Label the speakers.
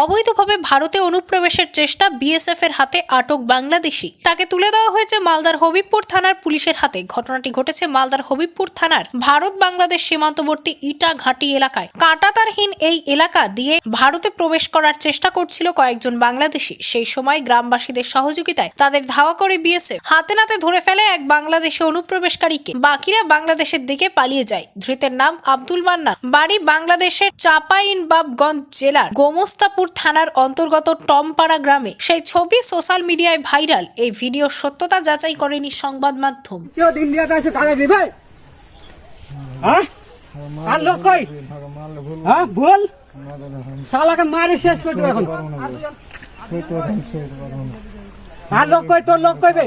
Speaker 1: অবৈধভাবে ভারতে অনুপ্রবেশের চেষ্টা বিএসএফ এর হাতে আটক বাংলাদেশি। তাকে তুলে দেওয়া হয়েছে মালদার হবিবপুর থানার পুলিশের হাতে। ঘটনাটি ঘটেছে মালদার হবিবপুর থানার ভারত বাংলাদেশ সীমান্তবর্তী ইটা ঘাটি এলাকায়। কাঁটাতারহীন এই এলাকা দিয়ে ভারতে প্রবেশ করার চেষ্টা করছিল কয়েকজন বাংলাদেশি। সেই সময় গ্রামবাসীদের সহযোগিতায় তাদের ধাওয়া করে বিএসএফ। হাতে নাতে ধরে ফেলে এক বাংলাদেশে অনুপ্রবেশকারীকে। বাকিরা বাংলাদেশের দিকে পালিয়ে যায়। ধৃতের নাম আব্দুল মান্নান। বাড়ি বাংলাদেশের চাঁপাইনবাবগঞ্জ জেলার গোমস্তাপুর থানার অন্তর্গত টমপাড়া গ্রামে সেই ছবি সোশ্যাল মিডিয়ায় ভাইরাল। এই ভিডিও সত্যতা যাচাই করেনি সংবাদ মাধ্যম।
Speaker 2: হ্যাঁ? আর লোক কই? হ্যাঁ বল শালাকে মারি শেষ করে এখন। আর লোক কই? তোর লোক কই বে